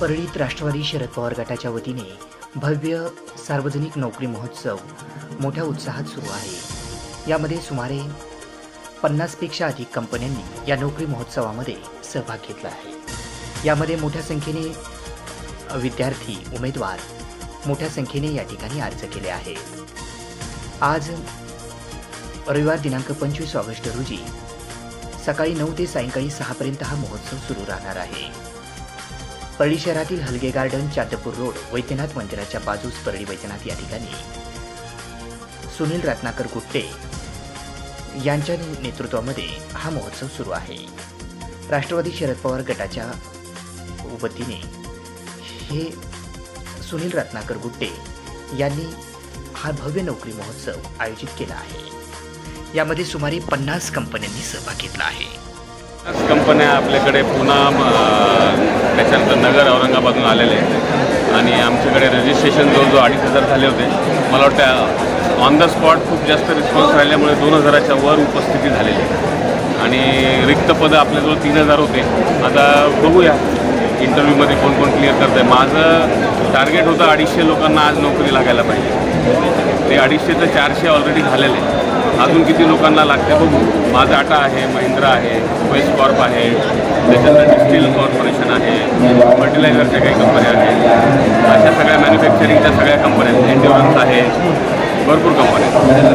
परळीत राष्ट्रवादी शरद पवार गटाच्या वतीने भव्य सार्वजनिक नोकरी महोत्सव मोठ्या उत्साहात सुरू आहे. यामध्ये सुमारे पन्नासपेक्षा अधिक कंपन्यांनी या नोकरी महोत्सवामध्ये सहभाग घेतला आहे. यामध्ये मोठ्या संख्येने विद्यार्थी उमेदवार मोठ्या संख्येने या ठिकाणी अर्ज केले आहेत. आज रविवार दिनांक पंचवीस ऑगस्ट रोजी सकाळी नऊ ते सायंकाळी सहापर्यंत हा महोत्सव सुरू राहणार आहे. परळी शहरातील हलगे गार्डन चातपूर रोड वैद्यनाथ मंदिराच्या बाजूस परळी वैद्यनाथ या ठिकाणी. सुनील रत्नाकर गुट्टे यांच्या नेतृत्वामध्ये हा महोत्सव सुरू आहे. राष्ट्रवादी शरद पवार गटाच्या वतीने हे सुनील रत्नाकर गुट्टे यांनी हा भव्य नोकरी महोत्सव आयोजित केला आहे. यामध्ये सुमारे पन्नास कंपन्यांनी सहभाग घेतला आहे. कंपन्या आपल्याकडे पुन्हा त्याच्यानंतर नगर औरंगाबादून आलेले आहेत. आणि आमच्याकडे रजिस्ट्रेशन जवळजवळ अडीच हजार झाले होते. मला वाटतं ऑन द स्पॉट खूप जास्त रिस्पॉन्स राहिल्यामुळे दोन हजाराच्या वर उपस्थिती झालेली आणि रिक्त पदं आपल्याजवळ तीन हजार होते. आता बघूया इंटरव्ह्यूमध्ये कोण कोण क्लिअर करतं आहे माझं टार्गेट होतं अडीचशे लोकांना आज नोकरी लागायला पाहिजे. ते अडीचशे तर चारशे ऑलरेडी झालेले आहे. अजून किती लोकांना लागते बघू. माझा आटा आहे महिंद्रा आहे वेस्ट कॉर्प आहे त्याच्यानंतर स्टील कॉर्पोरेशन आहे फर्टिलायझरच्या काही कंपन्या आहेत. अशा सगळ्या मॅन्युफॅक्चरिंगच्या सगळ्या कंपन्या आहेत. एन्ड्युरन्स आहे. भरपूर कंपन्या आहेत.